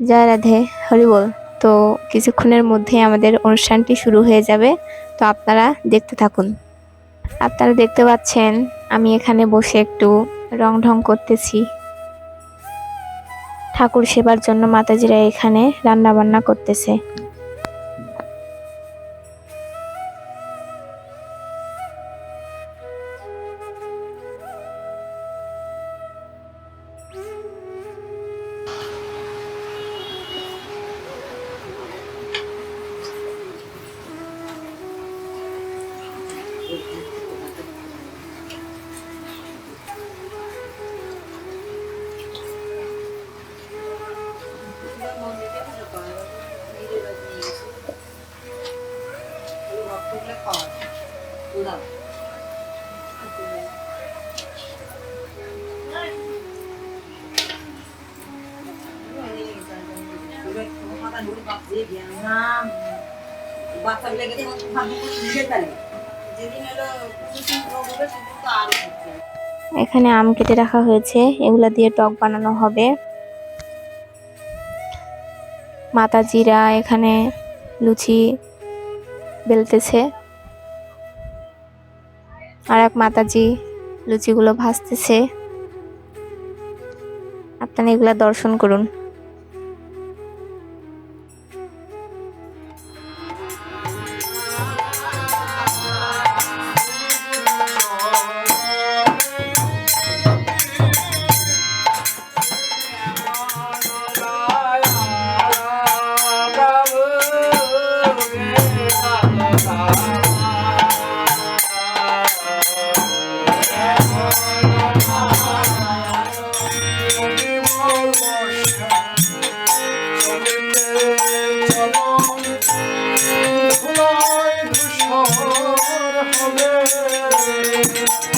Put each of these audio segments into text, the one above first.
জয় রাধে হরিবল তো কিছুক্ষণের মধ্যে আমাদের অনুষ্ঠানটি শুরু হয়ে যাবে। তো আপনারা দেখতে থাকুন। আপনারা দেখতে পাচ্ছেন, আমি এখানে বসে একটু রং ঢং করতেছি। ঠাকুর সেবার জন্য মাতাজিরা এখানে রান্না বান্না করতেছে। বাচ্চাগুলোকে নিজের তালে যেদিন হলো পুরুষিং এখানে আম কেটে রাখা হয়েছে, এগুলা দিয়ে টক বানানো হবে। মাতাজিরা এখানে লুচি বেলতেছে। আর এক মাতাজি লুচিগুলো ভাজতেছে। আপনারা এগুলা দর্শন করুন। দিন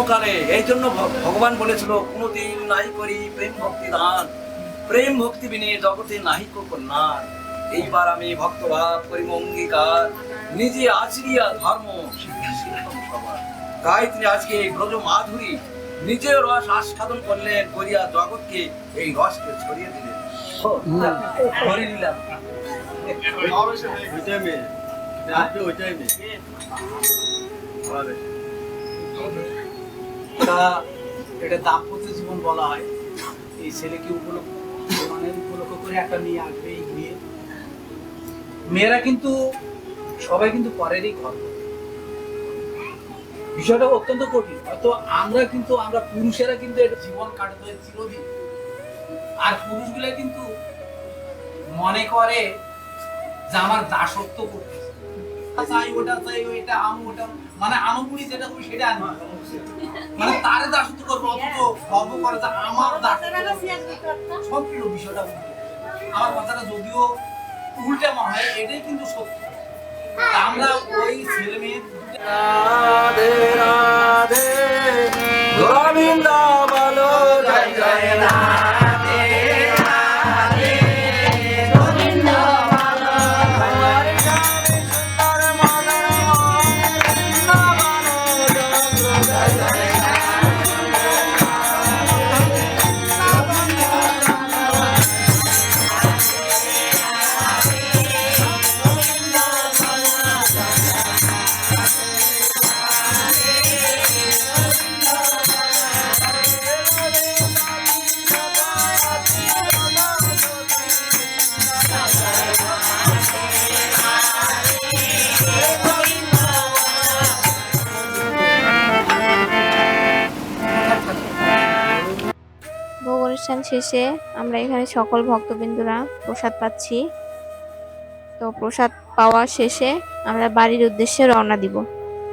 কোনো কালে এই জন্য ভগবান বলেছিল কোনো দিন নাই করি প্রেম ভক্তি দান। প্রেম ভক্তি বিনে জগতে নাহি কন্যার এইবার আমি ভক্তভাব করিম অঙ্গীকার। নিজে আচরিয়া ধর্ম আজকে এই ব্রজ মাধুরী। রস আস্বাদন করলেন করিয়া জগৎকে এই রসকে ছড়িয়ে দিলেন। ও, করে নিলাম এটা দাম্পত্য জীবন বলা হয়। এই ছেলেকে উপলক্ষ মানে উপলক্ষ করে একটা মেয়ে আসবে এই বিয়ে মেয়েরা কিন্তু, সবাই কিন্তু পরেরই ঘর। বিষয়টা অত্যন্ত কঠিন। হয়তো আমরা কিন্তু, আমরা পুরুষেরা কিন্তু এটা জীবন কাটাতে হয় চিরদিন। আর পুরুষগুলা কিন্তু মনে করে যে আমার দাসত্ব করতেছে। চাই ওটা চাই ওইটা আম ওটা মানে আনুপুরি যেটা তুমি সেটা আনবে। মানে তারে দাসত্ব করব অথচ গর্ব করে যে আমার সব প্রিয় বিষয়টা আমার কথাটা যদিও উল্টে মনে হয় এটাই কিন্তু সত্য। তা আমরা ওই ছেলে মেয়ে রাধে রাধে। গোবিন্দ অনুষ্ঠান শেষে আমরা এখানে সকল ভক্তবিন্দুরা প্রসাদ পাচ্ছি। তো প্রসাদ পাওয়া শেষে আমরা বাড়ির উদ্দেশ্যে রওনা দিব।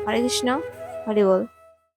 হরে কৃষ্ণ, হরি বল।